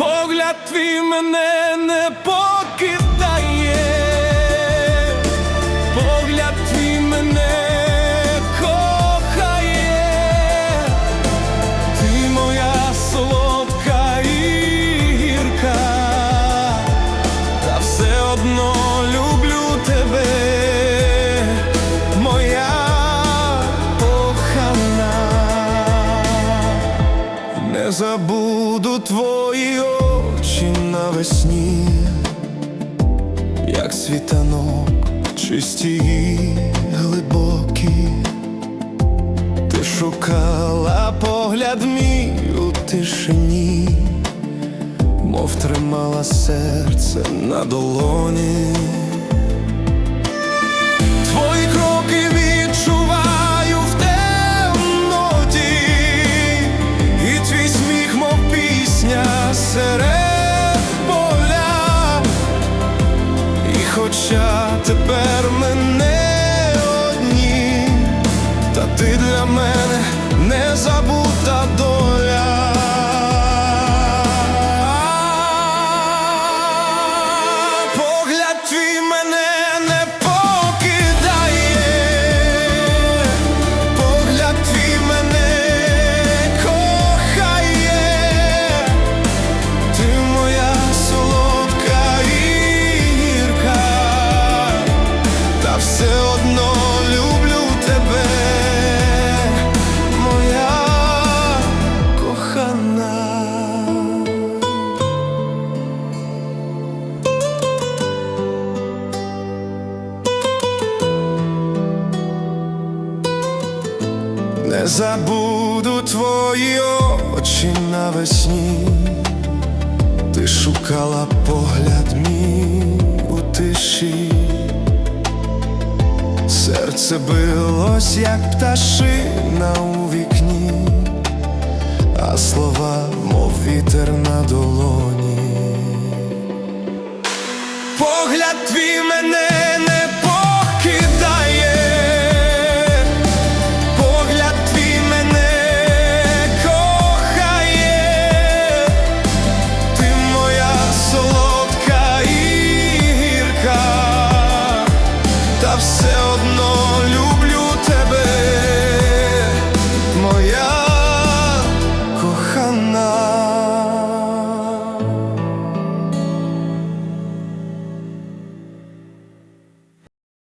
погляд твій мене не покидає, Забуду твої очі навесні, як світанок, чисті і глибокі. Ти шукала погляд мій у тишині, мов тримала серце на долоні. Хоча тепер мене одні, та ти для мене не забута доля. забуду твої очі навесні, ти шукала погляд мій у тиші, серце билось, як пташина у вікні, а слова, мов вітер на долоні. Погляд твій мене.